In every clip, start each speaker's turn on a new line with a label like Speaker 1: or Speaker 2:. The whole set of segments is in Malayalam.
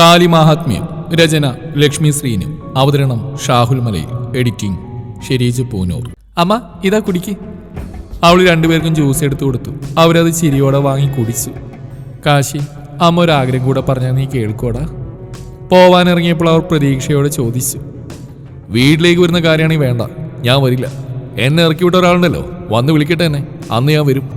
Speaker 1: താലി മാഹാത്മ്യം രചന ലക്ഷ്മി ശ്രീനു അവതരണം ഷാഹുൽ മലയിൽ എഡിറ്റിംഗ് ഷെരീജ് പൂനൂർ. അമ്മ ഇതാ കുടിക്ക്. അവൾ രണ്ടുപേർക്കും ജ്യൂസ് എടുത്തു കൊടുത്തു. അവരത് ചിരിയോടെ വാങ്ങി കുടിച്ചു. കാശി അമ്മ ഒരാഗ്രഹം കൂടെ പറഞ്ഞാൽ നീ കേൾക്കോടാ പോവാനിറങ്ങിയപ്പോൾ അവർ പ്രതീക്ഷയോടെ ചോദിച്ചു. വീട്ടിലേക്ക് വരുന്ന കാര്യമാണെങ്കിൽ വേണ്ട. ഞാൻ വരില്ല. എന്നെ ഇറക്കി വിട്ട ഒരാളുണ്ടല്ലോ. വന്ന് വിളിക്കട്ടെ എന്നെ. അന്ന് ഞാൻ വരും.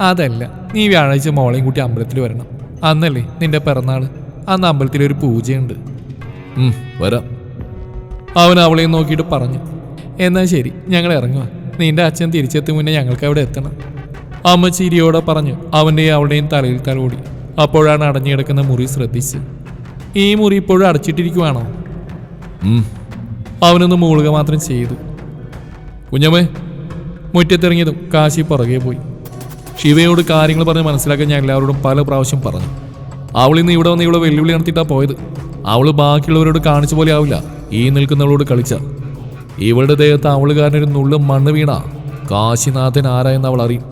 Speaker 1: അതല്ല നീ വ്യാഴാഴ്ച മോളെയും കൂട്ടി അമ്പലത്തിൽ വരണം. അന്നല്ലേ നിന്റെ പിറന്നാൾ അന്ന് അമ്പലത്തിൽ ഒരു പൂജയുണ്ട്. വരാം. അവൻ അവളെ നോക്കിയിട്ട് പറഞ്ഞു എന്നാൽ ശരി ഞങ്ങൾ ഇറങ്ങുക. നിന്റെ അച്ഛൻ തിരിച്ചെത്തും മുന്നേ ഞങ്ങൾക്ക് അവിടെ എത്തണം. അമ്മ ചിരിയോടെ പറഞ്ഞു അവന്റെയും അവളുടെയും തലയിൽ തലോടി അപ്പോഴാണ് അടഞ്ഞുകിടക്കുന്ന മുറി ശ്രദ്ധിച്ച്. ഈ മുറി ഇപ്പോഴും അടച്ചിട്ടിരിക്കുവാണോ. അവനൊന്ന് മൂളുക മാത്രം ചെയ്തു. കുഞ്ഞമ്മേ മുറ്റത്തിറങ്ങിയതും കാശി പുറകെ പോയി. ശിവയോട് കാര്യങ്ങൾ പറഞ്ഞ് മനസ്സിലാക്കാൻ ഞാൻ എല്ലാവരോടും പല പ്രാവശ്യം പറഞ്ഞു. അവളിന്ന് ഇവിടെ വന്ന് ഇവിടെ വെല്ലുവിളി നടത്തിയിട്ടാ പോയത്. അവൾ ബാക്കിയുള്ളവരോട് കാണിച്ച പോലെ ആവില്ല ഈ നിൽക്കുന്നവളോട് കളിച്ച. ഇവളുടെ ദേഹത്ത് അവൾ കാരണം ഒരു നുള്ളു മണ്ണ് വീണ കാശിനാഥൻ ആരായെന്ന് അവൾ അറിയും.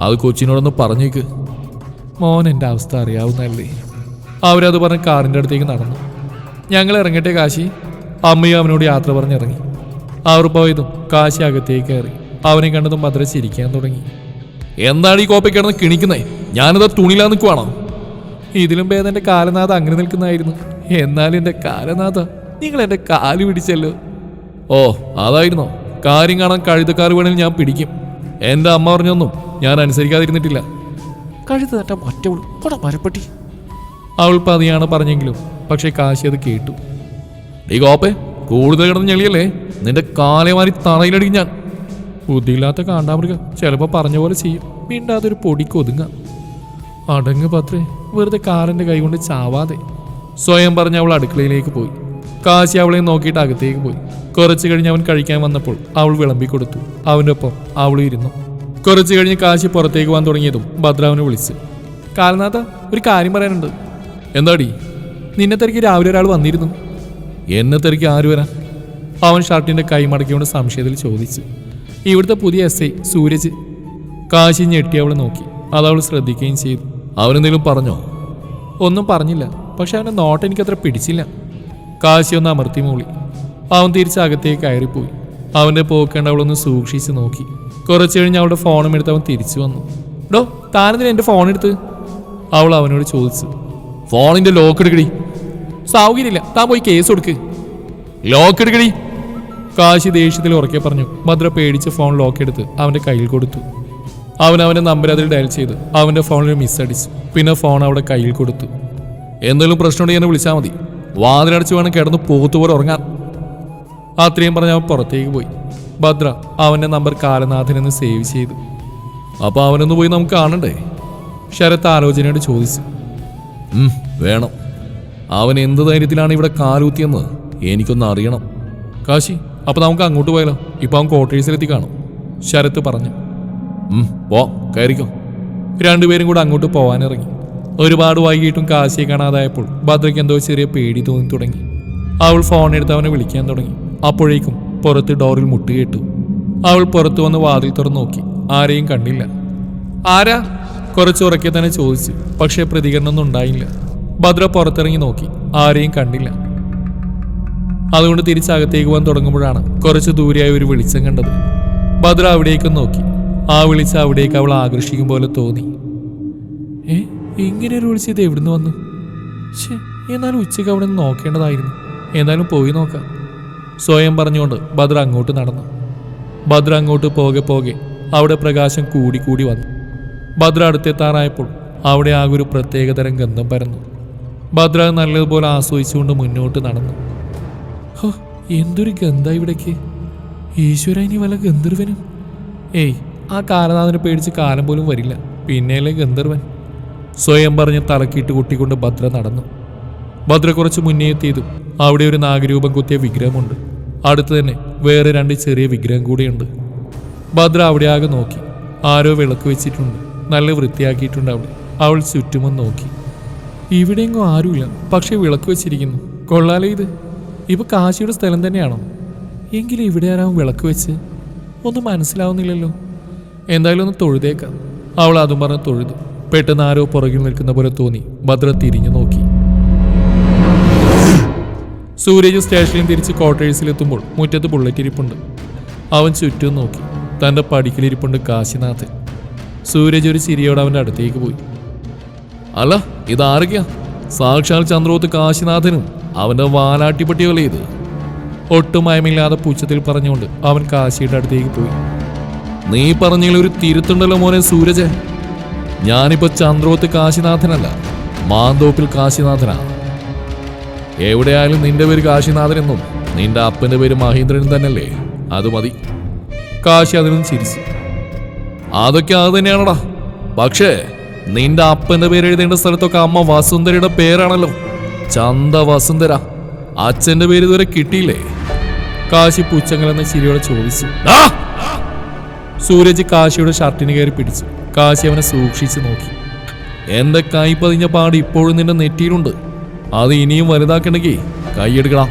Speaker 1: അത് കൊച്ചിനോടൊന്ന് പറഞ്ഞേക്ക്. മോൻ എന്റെ അവസ്ഥ അറിയാവുന്നല്ലേ അവരത് പറഞ്ഞ് കാറിന്റെ അടുത്തേക്ക് നടന്നു. ഞങ്ങൾ ഇറങ്ങട്ടെ കാശി. അമ്മയും അവനോട് യാത്ര പറഞ്ഞിറങ്ങി. അവർ പോയതും കാശി അകത്തേക്ക് കയറി അവനെ കണ്ടതും ഭദ്ര ചിരിക്കാൻ തുടങ്ങി. എന്താണ് ഈ കോപ്പയ്ക്ക് കിടന്ന് കിണിക്കുന്നേ? ഞാനത് തുണിയിലാ നിൽക്കുവാണോ ഇതിലും ഭേദം കാലനാഥ അങ്ങനെ നിൽക്കുന്നതായിരുന്നു. എന്നാലും എന്റെ കാലനാഥ നിങ്ങൾ എന്റെ കാൽ പിടിച്ചല്ലോ. ഓ അതായിരുന്നോ? കാര്യം കാണാൻ കഴുതക്കാർ വേണമെങ്കിൽ ഞാൻ പിടിക്കും. എന്റെ അമ്മ പറഞ്ഞൊന്നും ഞാൻ അനുസരിക്കാതിരുന്നിട്ടില്ല. കഴുത തട്ട മറ്റവൾ കൊട അവൾ പതിയാണ് പറഞ്ഞെങ്കിലും പക്ഷേ കാശി അത് കേട്ടു. ഈ കോപ്പെ കൂടുതൽ കിടന്ന് ഞെളിയല്ലേ? നിന്റെ കാലേ മാറി തറയിലടി ഞാൻ. ബുദ്ധിയില്ലാത്ത കാണ്ടാമൃഗം ചിലപ്പോൾ പറഞ്ഞ പോലെ ചെയ്യും. മിണ്ടാതൊരു ഒരു പൊടിക്ക് ഒതുങ്ങാം അടങ്ങ് പത്രേ. വെറുതെ കാറിന്റെ കൈ കൊണ്ട് ചാവാതെ. സ്വയം പറഞ്ഞ് അവൾ അടുക്കളയിലേക്ക് പോയി. കാശി അവളെ നോക്കിയിട്ട് അകത്തേക്ക് പോയി. കുറച്ചു കഴിഞ്ഞ് അവൻ കഴിക്കാൻ വന്നപ്പോൾ അവൾ വിളമ്പി കൊടുത്തു. അവന്റെ ഒപ്പം അവൾ ഇരുന്നു. കുറച്ചു കഴിഞ്ഞ് കാശി പുറത്തേക്ക് പോകാൻ തുടങ്ങിയതും ഭദ്രാവിനെ വിളിച്ച് കാലനാഥ ഒരു കാര്യം പറയാനുണ്ട്. എന്താടി? നിന്നെ തിരക്ക് രാവിലെ ഒരാൾ വന്നിരുന്നു. എന്നെ തിരക്ക് ആര് വരാൻ അവൻ ഷർട്ടിന്റെ കൈ മടക്കിയോണ്ട് സംശയത്തിൽ ചോദിച്ചു ഇവിടുത്തെ പുതിയ എസ് ഐ സൂരജ്. കാശി ഞെട്ടി അവളെ നോക്കി. അതവൾ ശ്രദ്ധിക്കുകയും ചെയ്തു. അവനെന്തെങ്കിലും പറഞ്ഞോ? ഒന്നും പറഞ്ഞില്ല. പക്ഷെ അവന്റെ നോട്ട് എനിക്കത്ര പിടിച്ചില്ല. കാശി ഒന്ന് അമർത്തി മൂളി. അവൻ തിരിച്ച് അകത്തേക്ക് കയറിപ്പോയി. അവന്റെ പോക്കേണ്ട അവളൊന്ന് സൂക്ഷിച്ച് നോക്കി. കുറച്ച് കഴിഞ്ഞ് അവളുടെ ഫോണും എടുത്ത് അവൻ തിരിച്ചു വന്നു. ഡോ താനെന്തിനാ എന്റെ ഫോൺ എടുത്ത്? അവൾ അവനോട് ചോദിച്ചു. ഫോണിന്റെ ലോക്ക് എടുക്കടി. സൗകര്യമില്ല താൻ പോയി കേസ് കൊടുക്ക്. ലോക്ക് എടുക്കടി. കാശി ദേഷ്യത്തിൽ ഉറക്കെ പറഞ്ഞു. ഭദ്ര പേടിച്ച് ഫോൺ ലോക്ക് എടുത്ത് അവന്റെ കയ്യിൽ കൊടുത്തു. അവൻ അവന്റെ നമ്പർ അതിൽ ഡയൽ ചെയ്ത് അവന്റെ ഫോണിൽ മിസ് അടിച്ചു പിന്നെ ഫോൺ അവിടെ കയ്യിൽ കൊടുത്തു. എന്തെങ്കിലും പ്രശ്നമുണ്ടെങ്കിൽ എന്നെ വിളിച്ചാൽ മതി. വാതിലടച്ച് വേണം കിടന്ന് പോത്തുപോലെ ഉറങ്ങാൻ. അത്രയും പറഞ്ഞ് അവൻ പുറത്തേക്ക് പോയി. ഭദ്ര അവന്റെ നമ്പർ കാലനാഥനെന്ന് സേവ് ചെയ്തു. അപ്പോൾ അവനൊന്ന് പോയി നമുക്ക് കാണണ്ടേ? ശരത്ത് ആലോചനയോട് ചോദിച്ചു. വേണം. അവൻ എന്ത് ധൈര്യത്തിലാണ് ഇവിടെ കാലൂത്തിയെന്ന് എനിക്കൊന്ന് അറിയണം. കാശി അപ്പോൾ നമുക്ക് അങ്ങോട്ട് പോയാലോ? ഇപ്പോൾ അവൻ ക്വാർട്ടേഴ്സിലെത്തി കാണും ശരത്ത് പറഞ്ഞു. പോ കയറിക്കോ. രണ്ടുപേരും കൂടെ അങ്ങോട്ട് പോവാനിറങ്ങി. ഒരുപാട് വൈകിട്ടും കാശിയെ കാണാതായപ്പോൾ ഭദ്രയ്ക്ക് എന്തോ ചെറിയ പേടി തോന്നി തുടങ്ങി. അവൾ ഫോൺ എടുത്ത് അവനെ വിളിക്കാൻ തുടങ്ങി. അപ്പോഴേക്കും പുറത്ത് ഡോറിൽ മുട്ട് കേട്ടു. അവൾ പുറത്തു വന്ന് വാതിൽ തുറന്നു നോക്കി. ആരെയും കണ്ടില്ല. ആരാ? കുറച്ച് ഉറക്കെ തന്നെ ചോദിച്ചു. പക്ഷേ പ്രതികരണമൊന്നും ഉണ്ടായില്ല. ഭദ്ര പുറത്തിറങ്ങി നോക്കി. ആരെയും കണ്ടില്ല. അതുകൊണ്ട് തിരിച്ചകത്തേക്ക് പോകാൻ തുടങ്ങുമ്പോഴാണ് കുറച്ച് ദൂരെയായി ഒരു വെളിച്ചം കണ്ടത്. ഭദ്ര അവിടേക്കും നോക്കി. ആ വിളിച്ച അവിടേക്ക് അവൾ ആകർഷിക്കും പോലെ തോന്നി. ഏ ഇങ്ങനെ ഒരു വിളിച്ചത് എവിടുന്ന് വന്നു? എന്നാലും ഉച്ചയ്ക്ക് അവിടെ നിന്ന് നോക്കേണ്ടതായിരുന്നു. എന്നാലും പോയി നോക്കാം. സ്വയം പറഞ്ഞുകൊണ്ട് ഭദ്ര അങ്ങോട്ട് നടന്നു. ഭദ്ര അങ്ങോട്ട് പോകെ പോകെ അവിടെ പ്രകാശം കൂടി കൂടി വന്നു. ഭദ്ര അടുത്തെത്താറായപ്പോൾ അവിടെ ആകെ ഒരു പ്രത്യേകതരം ഗന്ധം പരന്നു. ഭദ്ര നല്ലതുപോലെ ആസ്വദിച്ചുകൊണ്ട് മുന്നോട്ട് നടന്നു. ഹോ എന്തൊരു ഗന്ധ ഇവിടേക്ക്. ഈശ്വര ഇനി വല്ല ഗന്ധർവനും ഏയ് ആ കാലനാഥനെ പേടിച്ച് കാലം പോലും വരില്ല. പിന്നെയല്ലേ ഗന്ധർവൻ? സ്വയം പറഞ്ഞ് തലക്കിട്ട് കുട്ടിക്കൊണ്ട് ഭദ്ര നടന്നു. ഭദ്ര കുറച്ച് മുന്നേ എത്തിയതും അവിടെ ഒരു നാഗരൂപം കുത്തിയ വിഗ്രഹമുണ്ട്. അടുത്ത് തന്നെ വേറെ രണ്ട് ചെറിയ വിഗ്രഹം കൂടിയുണ്ട്. ഭദ്ര അവിടെ ആകെ നോക്കി. ആരോ വിളക്ക് വെച്ചിട്ടുണ്ട്. നല്ല വൃത്തിയാക്കിയിട്ടുണ്ട് അവിടെ. അവൾ ചുറ്റുമെന്ന് നോക്കി. ഇവിടെയെങ്ങും ആരുമില്ല. പക്ഷേ വിളക്ക് വെച്ചിരിക്കുന്നു. കൊള്ളാലേ ഇത്. ഇപ്പൊ കാശിയുടെ സ്ഥലം തന്നെയാണോ? എങ്കിലും ഇവിടെ ആരാവും വിളക്ക് വെച്ച്? ഒന്നും മനസ്സിലാവുന്നില്ലല്ലോ. എന്തായാലും ഒന്ന് തൊഴുതേക്കാം. അവൾ അതും പറഞ്ഞ് തൊഴുതു. പെട്ടെന്ന് ആരോ പുറകിൽ നിൽക്കുന്ന പോലെ തോന്നി. ഭദ്ര തിരിഞ്ഞു നോക്കി. സൂരജ് സ്റ്റേഷനിൽ തിരിച്ച് ക്വാർട്ടേഴ്സിലെത്തുമ്പോൾ മുറ്റത്ത് ബുള്ളറ്റ് ഇരിപ്പുണ്ട്. അവൻ ചുറ്റും നോക്കി. തന്റെ പടിക്കലിരിപ്പുണ്ട് കാശിനാഥൻ. സൂരജ് ഒരു ചിരിയോടെ അവന്റെ അടുത്തേക്ക് പോയി. അല്ല ഇതാരൊക്കെയാ? സാക്ഷാൽ ചന്ദ്രോത്ത് കാശിനാഥനും അവന്റെ വാലാട്ടിപ്പട്ടിയല്ലേ ഇത്? ഒട്ടും മയമില്ലാതെ പുച്ഛത്തിൽ പറഞ്ഞുകൊണ്ട് അവൻ കാശിയുടെ അടുത്തേക്ക് പോയി. നീ പറഞ്ഞതിൽ ഒരു തിരുത്തുണ്ടല്ലോ മോനെ സൂരജ്? ഞാനിപ്പോ ചന്ദ്രോത്ത് കാശിനാഥനല്ല മാന്തോപ്പിൽ കാശിനാഥനാ. എവിടെയായാലും നിന്റെ പേര് കാശിനാഥനെന്നും നിന്റെ അപ്പന്റെ പേര് മഹേന്ദ്രനും തന്നെയല്ലേ? അത് മതി. കാശി അതിനും ചിരിച്ചു. അതൊക്കെ അത് തന്നെയാണടാ. പക്ഷേ നിന്റെ അപ്പന്റെ പേര് എഴുതേണ്ട സ്ഥലത്തൊക്കെ അമ്മ വസുന്ധരയുടെ പേരാണല്ലോ. ചന്ത വസുന്ധര. അച്ഛന്റെ പേര് ഇതുവരെ കിട്ടിയില്ലേ? കാശി പുച്ചങ്ങളെന്ന ചിരിയോടെ ചോദിച്ചു! സൂരജ് കാശിയുടെ ഷർട്ടിന് കയറി പിടിച്ചു. കാശി അവനെ സൂക്ഷിച്ചു നോക്കി. എന്റെ കൈ പതിഞ്ഞ പാട് ഇപ്പോഴും നിന്റെ നെറ്റിയിലുണ്ട്? അത് ഇനിയും വലുതാക്കണമെങ്കിൽ കൈയെടുക്കണം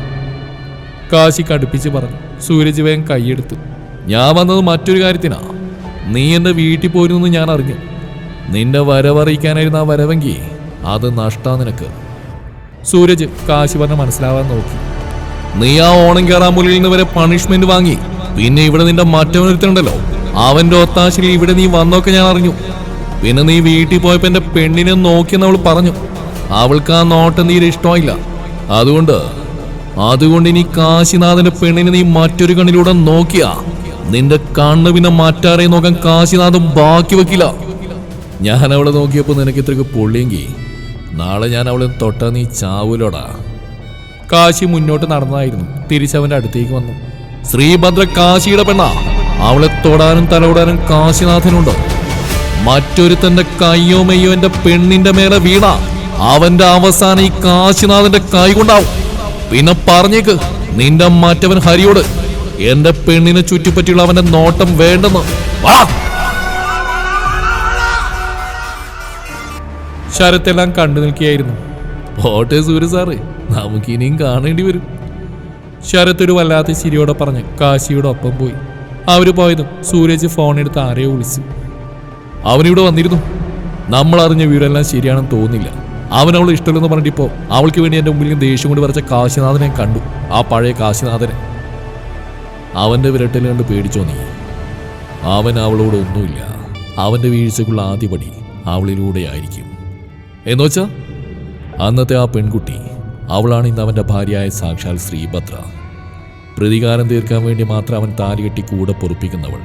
Speaker 1: കാശി കടുപ്പിച്ച് പറഞ്ഞു. സൂരജ് വേഗം കൈയെടുത്തു. ഞാൻ വന്നത് മറ്റൊരു കാര്യത്തിനാ. നീ എന്റെ വീട്ടിൽ പോരുന്നെന്ന് ഞാൻ അറിഞ്ഞു. നിന്റെ വരവറിയിക്കാനായിരുന്നു ആ വരവെങ്കിൽ അത് നഷ്ടാ നിനക്ക്. സൂരജ് കാശി പറഞ്ഞ മനസ്സിലാവാൻ നോക്കി. നീ ആ ഓണം കയറാൻ മുകളിൽ നിന്ന് വരെ പണിഷ്മെന്റ് വാങ്ങി. പിന്നെ ഇവിടെ നിന്റെ മറ്റവനൊരുത്തണ്ടല്ലോ അവന്റെ ഒത്താശയിൽ ഇവിടെ നീ വന്നൊക്കെ ഞാൻ അറിഞ്ഞു. പിന്നെ നീ വീട്ടിൽ പോയപ്പോ എന്റെ പെണ്ണിനെ നോക്കിയെന്ന് അവൾ പറഞ്ഞു. അവൾക്ക് ആ നോട്ടം നീ ഇഷ്ടമായില്ല. അതുകൊണ്ട് അതുകൊണ്ട് ഇനി കാശിനാഥന്റെ പെണ്ണിനെ നീ മറ്റൊരു കണ്ണിലൂടെ നോക്കിയ. നിന്റെ കണ്ണ് പിന്നെ മറ്റാരെ നോക്കാൻ കാശിനാഥൻ ബാക്കി വെക്കില്ല. ഞാൻ അവളെ നോക്കിയപ്പോ നിനക്ക് ഇത്രക്ക് പൊള്ളിയെങ്കിൽ നാളെ ഞാൻ അവളെ തൊട്ടാ നീ ചാവൂലോടാ. കാശി മുന്നോട്ട് നടന്നതായിരുന്നു. തിരിച്ചവന്റെ അടുത്തേക്ക് വന്നു. ശ്രീഭദ്ര കാശിയുടെ പെണ്ണ. അവളെ തൊടാനും തലോടാനും കാശിനാഥനുണ്ടോ? മറ്റൊരുത്തന്റെ കയ്യോ മെയ്യോ എന്റെ പെണ്ണിന്റെ മേലെ വീണ അവന്റെ അവസാനം ഈ കാശിനാഥന്റെ കൈ കൊണ്ടാവും പിന്നെ പറഞ്ഞേക്ക് നിന്റെ മറ്റവൻ ഹരിയോട് എന്റെ പെണ്ണിനെ ചുറ്റിപ്പറ്റിയുള്ള അവന്റെ നോട്ടം വേണ്ടെന്ന്. വാ! ശരത്തെല്ലാം കണ്ടു നിൽക്കുകയായിരുന്നു. പോട്ടെ സൂര്യ സാറ് നമുക്ക് ഇനിയും കാണേണ്ടി വരും. ശരത്ത് ഒരു വല്ലാത്ത ചിരിയോടെ പറഞ്ഞ് കാശിയുടെ ഒപ്പം പോയി. അവർ പോയതും സൂരജ് ഫോൺ എടുത്ത് ആരെയോ വിളിച്ചു. അവനിവിടെ വന്നിരുന്നു. നമ്മൾ അറിഞ്ഞ വീടെല്ലാം ശരിയാണെന്ന് തോന്നില്ല അവൻ അവൾ ഇഷ്ടമില്ലെന്ന് പറഞ്ഞിട്ടിപ്പോ അവൾക്ക് വേണ്ടി എന്റെ മുമ്പിൽ നിന്ന് ദേഷ്യം കൊണ്ട് വരച്ച കാശിനാഥനെ കണ്ടു. ആ പഴയ കാശിനാഥനെ. അവന്റെ വിരട്ടിൽ കണ്ട് പേടിച്ചോ നീ? അവൻ അവളോട് ഒന്നുമില്ല. അവന്റെ വീഴ്ചക്കുള്ള ആദ്യപടി അവളിലൂടെ ആയിരിക്കും. എന്നുവച്ചാ അന്നത്തെ ആ പെൺകുട്ടി അവളാണ് ഇന്ന് അവന്റെ ഭാര്യയായ സാക്ഷാൽ ശ്രീഭദ്ര. പ്രതികാരം തീർക്കാൻ വേണ്ടി മാത്രം അവൻ താലി കെട്ടി കൂടെ പൊറുപ്പിക്കുന്നവൾ.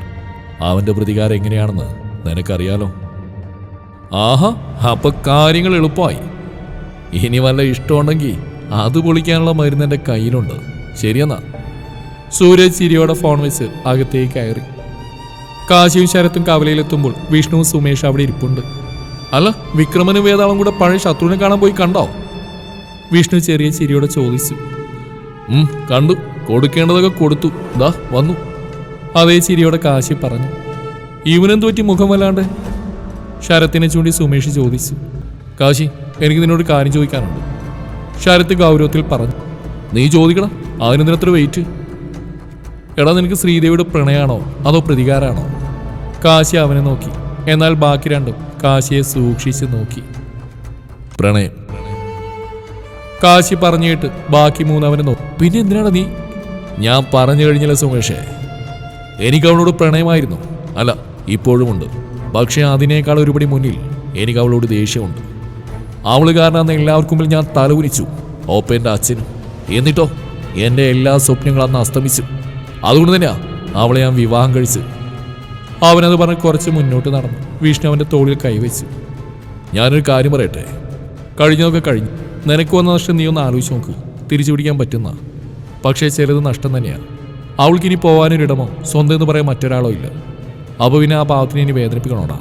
Speaker 1: അവന്റെ പ്രതികാരം എങ്ങനെയാണെന്ന് നിനക്കറിയാലോ? ആഹാ അപ്പൊ കാര്യങ്ങൾ എളുപ്പമായി. ഇനി വല്ല ഇഷ്ടമുണ്ടെങ്കിൽ അത് പൊളിക്കാനുള്ള മരുന്ന് എന്റെ കയ്യിലുണ്ട്. ശരിയെന്നാ. സൂരജ് ചിരിയോടെ ഫോൺ വെച്ച് അകത്തേക്ക് കയറി. കാശിയും ശരത്തും കവലയിലെത്തുമ്പോൾ വിഷ്ണുവും സുമേഷ് അവിടെ ഇരിപ്പുണ്ട്. അല്ല വിക്രമനും വേതാളും കൂടെ പഴയ ശത്രുവിനെ കാണാൻ പോയി കണ്ടോ? വിഷ്ണു ചെറിയ ചിരിയോടെ ചോദിച്ചു. കണ്ടു. കൊടുക്കേണ്ടതൊക്കെ കൊടുത്തു. ദാ വന്നു. അതേ ചിരിയോടെ കാശി പറഞ്ഞു. ഇവനും തോറ്റി മുഖം വല്ലാണ്ട്? ശരത്തിനെ ചൂണ്ടി സുമേഷ് ചോദിച്ചു. കാശി എനിക്ക് നിന്നോട് കാര്യം ചോദിക്കാനുണ്ട്. ശരത്ത് ഗൗരവത്തിൽ പറഞ്ഞു. നീ ചോദിക്കണം. അതിനെന്തിനത്ര വെയിറ്റ്. എടാ നിനക്ക് ശ്രീദേവിയുടെ പ്രണയാണോ? അതോ പ്രതികാരാണോ കാശി അവനെ നോക്കി. എന്നാൽ ബാക്കി രണ്ടും കാശിയെ സൂക്ഷിച്ച് നോക്കി. പ്രണയം. കാശി പറഞ്ഞിട്ട് ബാക്കി മൂന്നവനെ നോക്കി. പിന്നെ എന്തിനാണ് നീ ഞാൻ പറഞ്ഞു കഴിഞ്ഞില്ല സുമേഷേ. എനിക്ക് അവളോട് പ്രണയമായിരുന്നു. അല്ല ഇപ്പോഴുമുണ്ട്. പക്ഷേ അതിനേക്കാൾ ഒരുപടി മുന്നിൽ എനിക്ക് അവളോട് ദേഷ്യമുണ്ട്. അവൾ കാരണം അന്ന് എല്ലാവർക്കും മുമ്പിൽ ഞാൻ തലകുനിച്ചു. ഓപ്പന്റെ അച്ഛനും എന്നിട്ടോ എന്റെ എല്ലാ സ്വപ്നങ്ങളും അന്ന് അസ്തമിച്ചു. അതുകൊണ്ട് തന്നെയാ അവളെ ഞാൻ വിവാഹം കഴിച്ചു. അവനത് പറഞ്ഞ് കുറച്ച് മുന്നോട്ട് നടന്നു. വിഷ്ണു അവന്റെ തോളിൽ കൈവച്ചു. ഞാനൊരു കാര്യം പറയട്ടെ? കഴിഞ്ഞതൊക്കെ കഴിഞ്ഞു. നിനക്ക് വന്ന നഷ്ടം നീ ഒന്ന് ആലോചിച്ച് നോക്ക്. തിരിച്ചു പിടിക്കാൻ പറ്റുന്ന? പക്ഷേ ചിലത് നഷ്ടം തന്നെയാണ്. അവൾക്കിനി പോകാനൊരിടമോ സ്വന്തം എന്ന് പറയാൻ മറ്റൊരാളോ ഇല്ല. അപ്പോൾ പിന്നെ ആ പാവത്തിനെ ഇനി വേദനിപ്പിക്കണോടാ?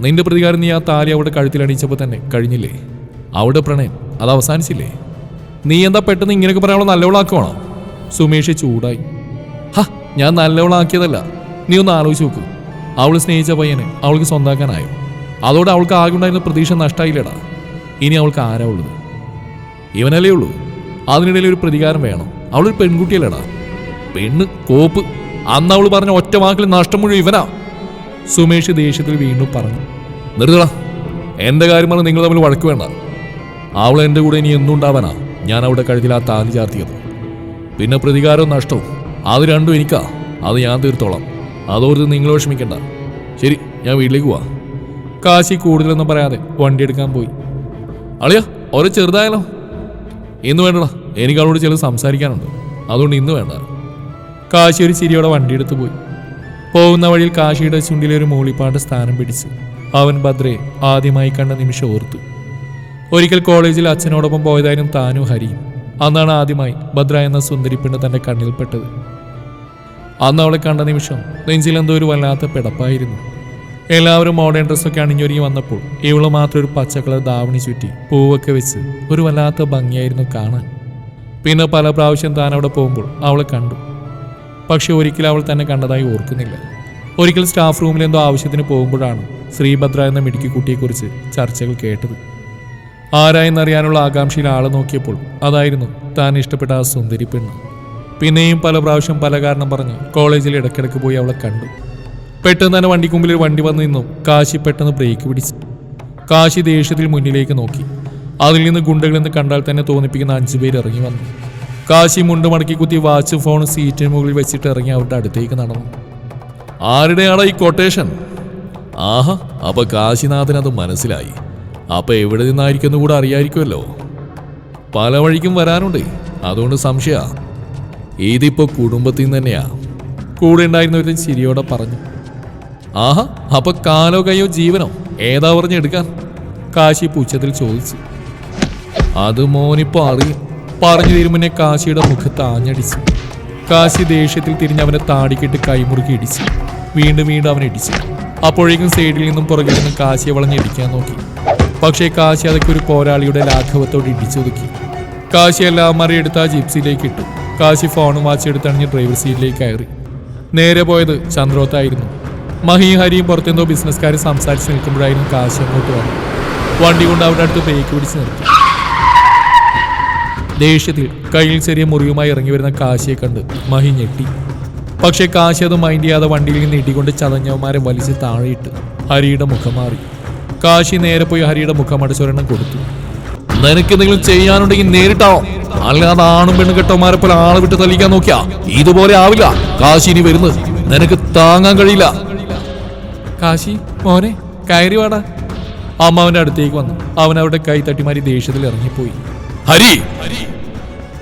Speaker 1: നിന്റെ പ്രതികാരം നീ ആ താലി അവളുടെ കഴുത്തിൽ അണിയിച്ചപ്പോൾ തന്നെ കഴിഞ്ഞില്ലേ? അവളുടെ പ്രണയം അത് അവസാനിച്ചില്ലേ? നീ എന്താ പെട്ടെന്ന് ഇങ്ങനെയൊക്കെ പറയാനുള്ള നല്ലവളാക്കുവാണോ? സുമേഷ് ചൂടായി. ഹ ഞാൻ നല്ലവളാക്കിയതല്ല. നീ ഒന്ന് ആലോചിച്ച് നോക്കൂ. അവൾ സ്നേഹിച്ച പയ്യനെ അവൾക്ക് സ്വന്താക്കാനായോ? അതോടെ അവൾക്ക് ആകെ ഉണ്ടായിരുന്ന പ്രതീക്ഷ നഷ്ടമായില്ലടാ ഇനി അവൾക്ക് ആരാ ഉള്ളത്? ഇവനല്ലേ ഉള്ളൂ. അതിനിടയിൽ ഒരു പ്രതികാരം വേണം. അവളൊരു പെൺകുട്ടിയല്ലടാ. പെണ്ണ് കോപ്പ്. അന്ന് അവൾ പറഞ്ഞ ഒറ്റ വാക്കിൽ നഷ്ടം മുഴുവൻ ഇവനാ. സുമേഷ് ദേഷ്യത്തിൽ വീണ്ടും പറഞ്ഞു നിർത്തടാ. എന്റെ കാര്യമാണ് നിങ്ങൾ തമ്മിൽ വഴക്ക് വേണ്ട. അവൾ എന്റെ കൂടെ ഇനി എന്തുണ്ടാവാനാ? ഞാൻ അവിടെ കഴുതിൽ ആ താലി ചാർത്തിയത്. പിന്നെ പ്രതികാരവും നഷ്ടവും. അത് രണ്ടും എനിക്കാ. അത് ഞാൻ തീർത്തോളാം. അതോർത്ത് നിങ്ങൾ വിഷമിക്കണ്ട. ശരി ഞാൻ വീട്ടിലേക്ക് പോവാ. കാശി കൂടുതലൊന്നും പറയാതെ വണ്ടി എടുക്കാൻ പോയി. അളിയ ഓരോ ചെറുതായാലോ? ഇന്ന് വേണ്ടടാ. എനിക്ക് അവളോട് ചില സംസാരിക്കാനുണ്ട്. അതുകൊണ്ട് ഇന്ന് വേണ്ട. കാശി ഒരു ചിരിയോടെ വണ്ടിയെടുത്ത് പോയി. പോകുന്ന വഴിയിൽ കാശിയുടെ ചുണ്ടിലെ ഒരു മൂളിപ്പാട്ട് സ്ഥാനം പിടിച്ച് അവൻ ഭദ്രയെ ആദ്യമായി കണ്ട നിമിഷം ഓർത്തു. ഒരിക്കൽ കോളേജിൽ അച്ഛനോടൊപ്പം പോയതായിരുന്നു താനും ഹരിയും. അന്നാണ് ആദ്യമായി ഭദ്ര എന്ന സുന്ദരി പെണ്ണ് തന്റെ കണ്ണിൽപ്പെട്ടത് അന്ന് അവളെ കണ്ട നിമിഷം നെഞ്ചിലെന്തോ ഒരു വല്ലാത്ത പിടപ്പായിരുന്നു. എല്ലാവരും മോഡേൺ ഡ്രസ്സൊക്കെ അണിഞ്ഞൊരുങ്ങി വന്നപ്പോൾ ഇവൾ മാത്രം ഒരു പച്ച കളർ ദാവണി ചുറ്റി പൂവൊക്കെ വെച്ച് ഒരു വല്ലാത്ത ഭംഗിയായിരുന്നു കാണാൻ. പിന്നെ പല പ്രാവശ്യം താൻ അവിടെ പോകുമ്പോൾ അവളെ കണ്ടു. പക്ഷെ ഒരിക്കലും അവൾ തന്നെ കണ്ടതായി ഓർക്കുന്നില്ല. ഒരിക്കൽ സ്റ്റാഫ് റൂമിൽ എന്തോ ആവശ്യത്തിന് പോകുമ്പോഴാണ് ശ്രീഭദ്ര എന്ന മിടുക്കിക്കുട്ടിയെക്കുറിച്ച് ചർച്ചകൾ കേട്ടത്. ആരായെന്നറിയാനുള്ള ആകാംക്ഷയിൽ ആളെ നോക്കിയപ്പോൾ അതായിരുന്നു താൻ ഇഷ്ടപ്പെട്ട ആ സുന്ദരി പെണ്ണ്. പിന്നെയും പല പ്രാവശ്യം പല കാരണം പറഞ്ഞ് കോളേജിൽ ഇടയ്ക്കിടയ്ക്ക് പോയി അവളെ കണ്ടു. പെട്ടെന്ന് തന്നെ വണ്ടിക്കുമ്പിൽ വണ്ടി വന്നു നിന്നും. കാശി പെട്ടെന്ന് ബ്രേക്ക് പിടിച്ചു. കാശി ദേഷ്യത്തിൽ മുന്നിലേക്ക് നോക്കി. അതിൽ നിന്ന് ഗുണ്ടകളെന്ന് കണ്ടാൽ തന്നെ തോന്നിപ്പിക്കുന്ന അഞ്ചു പേര് ഇറങ്ങി വന്നു. കാശി മുണ്ട് മടക്കി കുത്തി വാച്ച് ഫോൺ സീറ്റിന് മുകളിൽ വെച്ചിട്ട് ഇറങ്ങി അവരുടെ അടുത്തേക്ക് നടന്നു. ആരുടെയാണോ ഈ കൊട്ടേഷൻ ആഹാ അപ്പൊ കാശിനാഥൻ അത് മനസ്സിലായി. അപ്പൊ എവിടെ നിന്നായിരിക്കും കൂടെ അറിയായിരിക്കുമല്ലോ. പല വഴിക്കും വരാനുണ്ട്. അതുകൊണ്ട് സംശയ. ഇതിപ്പോ കുടുംബത്തിൽ നിന്ന് തന്നെയാ. കൂടെ ഉണ്ടായിരുന്നവരും ശരിയോടെ പറഞ്ഞു. ആഹാ അപ്പൊ കാലോ കയ്യോ ജീവനോ? ഏതാ പറഞ്ഞെടുക്കാൻ കാശി പൂച്ചത്തിൽ ചോദിച്ചു. അത് മോനിപ്പോ അറിയും പറഞ്ഞു തീരും മുന്നേ കാശിയുടെ മുഖത്ത് ആഞ്ഞടിച്ചു. കാശി ദേഷ്യത്തിൽ തിരിഞ്ഞ് അവനെ താടിക്കിട്ട് കൈമുറുക്കി ഇടിച്ചു. വീണ്ടും വീണ്ടും അവനെ ഇടിച്ചു. അപ്പോഴേക്കും സൈഡിൽ നിന്നും പുറകിൽ നിന്നും കാശിയെ വളഞ്ഞ് ഇടിക്കാൻ നോക്കി. പക്ഷേ കാശി അതൊക്കെ ഒരു പോരാളിയുടെ ലാഘവത്തോട് ഇടിച്ചൊതുക്കി കാശി എല്ലാം മറിയെടുത്ത് ആ ജിപ്സിയിലേക്ക് ഇട്ടു. കാശി ഫോണും വാച്ച് എടുത്തണിഞ്ഞ് ഡ്രൈവർ സീറ്റിലേക്ക് കയറി. നേരെ പോയത് ചന്ദ്രോത്തായിരുന്നു. മഹിയും ഹരിയും പുറത്തെന്തോ ബിസിനസ്സുകാർ സംസാരിച്ച് നിൽക്കുമ്പോഴായിരുന്നു കാശി അങ്ങോട്ട് വന്നു വണ്ടി കൊണ്ട് അവരുടെ അടുത്ത് ബ്രേക്ക് പിടിച്ച് നിർത്തി. ദേഷ്യത്തിൽ കയ്യിൽ ചെറിയ മുറിയുമായി ഇറങ്ങി വരുന്ന കാശിയെ കണ്ട് മഹി ഞെട്ടി. പക്ഷേ കാശി അത് മൈൻഡ് ചെയ്യാതെ വണ്ടിയിൽ നിന്ന് ഇടികൊണ്ട് ചതഞ്ഞവന്മാരെ വലിച്ച് താഴെയിട്ട് ഹരിയുടെ മുഖം മാറി. കാശി നേരെ പോയി ഹരിയുടെ മുഖമടച്ചൊരെണ്ണം കൊടുത്തു. നിനക്ക് എന്തെങ്കിലും ചെയ്യാനുണ്ടെങ്കിൽ നേരിട്ടാവോ അല്ലാതെ ആണും പെണ്ണും കെട്ടവന്മാരെ പോലെ ആളെ വിട്ട് തല്ലിക്കാൻ നോക്കിയാ? ഇതുപോലെ ആവില്ല. കാശി ഇനി വരുന്നത്. നിനക്ക് താങ്ങാൻ കഴിയില്ല. കാശി മോനെ കയറി വാടാ. അമ്മ അവന്റെ അടുത്തേക്ക് വന്നു. അവൻ അവരുടെ കൈ തട്ടിമാരി ദേഷ്യത്തിൽ ഇറങ്ങിപ്പോയി. ഹരി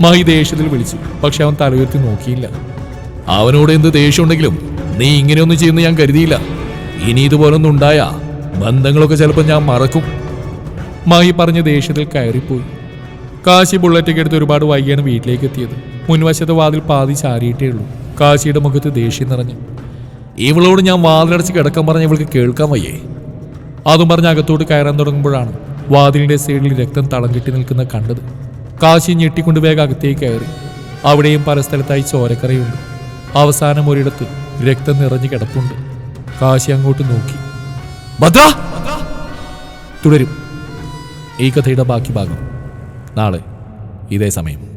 Speaker 1: മഹി ദേഷ്യത്തിൽ വിളിച്ചു. പക്ഷെ അവൻ തലയുയർത്തി നോക്കിയില്ല. അവനോട് എന്ത് ദേഷ്യമുണ്ടെങ്കിലും നീ ഇങ്ങനെയൊന്നും ചെയ്യുന്ന ഞാൻ കരുതിയില്ല. ഇനി ഇതുപോലൊന്നും ഉണ്ടായാ ബന്ധങ്ങളൊക്കെ ചിലപ്പോൾ ഞാൻ മറക്കും. മഹി പറഞ്ഞ ദേഷ്യത്തിൽ കയറിപ്പോയി. കാശി ബുള്ളറ്റൊക്കെ എടുത്ത് ഒരുപാട് വൈകിയാണ് വീട്ടിലേക്ക് എത്തിയത്. മുൻവശത്തെ വാതിൽ പാതി ചാരിയിട്ടേ ഉള്ളൂ. കാശിയുടെ മുഖത്ത് ദേഷ്യം നിറഞ്ഞു. ഇവളോട് ഞാൻ വാതിലടച്ച് കിടക്കാൻ പറഞ്ഞ ഇവൾക്ക് കേൾക്കാൻ വയ്യേ. അതും പറഞ്ഞ് അകത്തോട്ട് കയറാൻ തുടങ്ങുമ്പോഴാണ് വാതിലിന്റെ സൈഡിൽ രക്തം തളം കെട്ടി നിൽക്കുന്ന കണ്ടത്. കാശി ഞെട്ടിക്കൊണ്ട് വേഗം അകത്തേക്ക് കയറി. അവിടെയും പല സ്ഥലത്തായി ചോരക്കറയുണ്ട്. അവസാനം ഒരിടത്ത് രക്തം നിറഞ്ഞു കിടപ്പുണ്ട്. കാശി അങ്ങോട്ട് നോക്കി. തുടരും. ഈ കഥയുടെ ബാക്കി ഭാഗം. നാളെ ഇതേ സമയം.